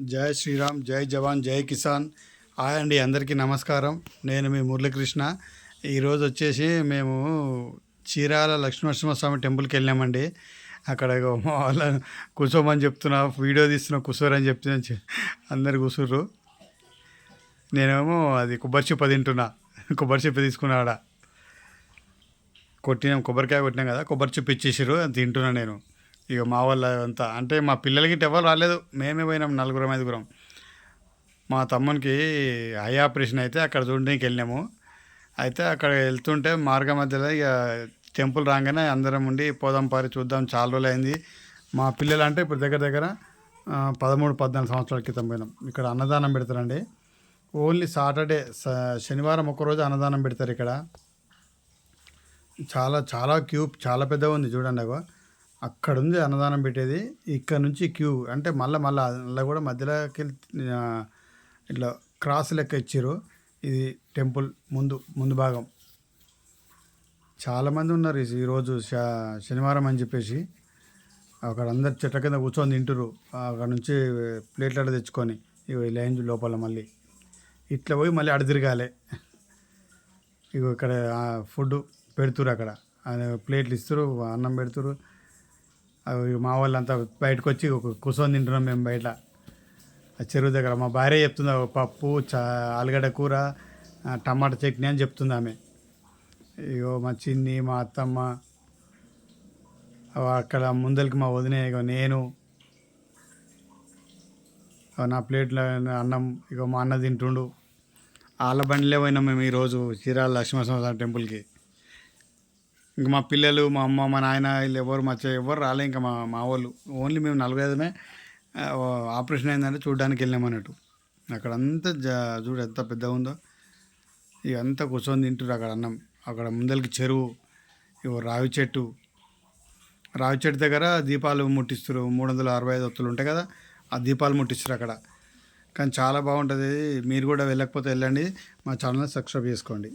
జై శ్రీరామ్ జై జవాన్ జై కిసాన్. హాయ్ అండి అందరికీ నమస్కారం. నేను మీ మురళీకృష్ణ. ఈరోజు వచ్చేసి మేము చీరాల లక్ష్మీనరసింహస్వామి టెంపుల్కి వెళ్ళామండి. అక్కడ వాళ్ళ మా కూర్చోమని చెప్తున్నా వీడియో తీస్తున్నా కూర్చోరని చెప్తున్నా అందరు కూర్చుర్రు నేనేమో అది కొబ్బరి చిప్ప తింటున్నా కొబ్బరి చిప్ప తీసుకున్నా ఆడ. కొట్టినాం కొబ్బరికాయ కొట్టినాం కదా కొబ్బరి చిప్ప ఇచ్చేసారు అది తింటున్నా నేను. ఇక మా వాళ్ళ అంతా. అంటే మా పిల్లలకి ఎవరు రాలేదు. మేమే పోయినాం నలుగురం ఐదుగురం. మా తమ్మునికి ఐ ఆపరేషన్ అయితే అక్కడ చూడడానికి వెళ్ళాము అయితే అక్కడ వెళ్తుంటే మార్గ మధ్యలో ఇక టెంపుల్ రాగానే అందరం ఉండి పోదాం పారి చూద్దాం చాలా రోజులు అయింది. మా పిల్లలు అంటే ఇప్పుడు దగ్గర దగ్గర పదమూడు పద్నాలుగు సంవత్సరాల క్రితం పోయినాం. ఇక్కడ అన్నదానం పెడతారండి. ఓన్లీ సాటర్డే స- శనివారం ఒకరోజు అన్నదానం పెడతారు ఇక్కడ. చాలా చాలా క్యూ చాలా పెద్దగా ఉంది చూడండి అగో. అక్కడ ఉంది అన్నదానం పెట్టేది. ఇక్కడ నుంచి క్యూ అంటే మళ్ళీ మళ్ళీ మళ్ళీ కూడా మధ్యలోకి ఇట్లా క్రాస్ లెక్క ఇచ్చారు ఇది టెంపుల్ ముందు ముందు భాగం. చాలామంది ఉన్నారు ఈరోజు శనివారం అని చెప్పేసి. అక్కడ అందరు చెట్ల కింద కూర్చొని తింటారు అక్కడ నుంచి ప్లేట్లు తెచ్చుకొని ఇగో లైన్ లోపల మళ్ళీ. ఇట్లా పోయి మళ్ళీ అడతిరగాలి ఇగో ఇక్కడ ఫుడ్ పెడుతురు అక్కడ. ప్లేట్లు ఇస్తారు అన్నం పెడుతురు అవి మా వాళ్ళంతా బయటకు వచ్చి ఒక కూర్చొని తింటున్నాం మేము బయట. ఆ చెరువు దగ్గర మా భార్య చెప్తుంది ఒక పప్పు చా ఆలుగడ్డ కూర టమాటా చట్నీ అని చెప్తుంది ఆమె. ఇగో మా చిన్ని మా అత్తమ్మ అక్కడ ముందరికి మా వదిన ఇగో నేను నా ప్లేట్లో అన్నం ఇగో మా అన్న తింటుండు. వాళ్ళ బండిలో పోయినాం మేము ఈరోజు చీరాల లక్ష్మీనరసింహ టెంపుల్కి. ఇంక మా పిల్లలు మా అమ్మ మా నాయన వీళ్ళు ఎవరు మా చె- ఎవరు రాలే. ఇంకా మా మా వాళ్ళు ఓన్లీ మేము నలుగురైదమే ఆ, ఆపరేషన్ అయిందంటే చూడడానికి వెళ్ళాం అన్నట్టు. అక్కడ అంతా జ- చూడు ఎంత పెద్దగా ఉందో. ఇక అంతా కూర్చొని తింటారు అక్కడ అన్నం. అక్కడ ముందరికి చెరువు ఇగో రావి చెట్టు. రావి చెట్టు దగ్గర దీపాలు ముట్టిస్తారు మూడు వందల అరవై ఐదు ఒత్తులు ఉంటాయి కదా ఆ దీపాలు ముట్టిస్తారు అక్కడ. కానీ చాలా బాగుంటుంది. మీరు కూడా వెళ్ళకపోతే వెళ్ళండి. మా ఛానల్ సబ్స్క్రైబ్ చేసుకోండి.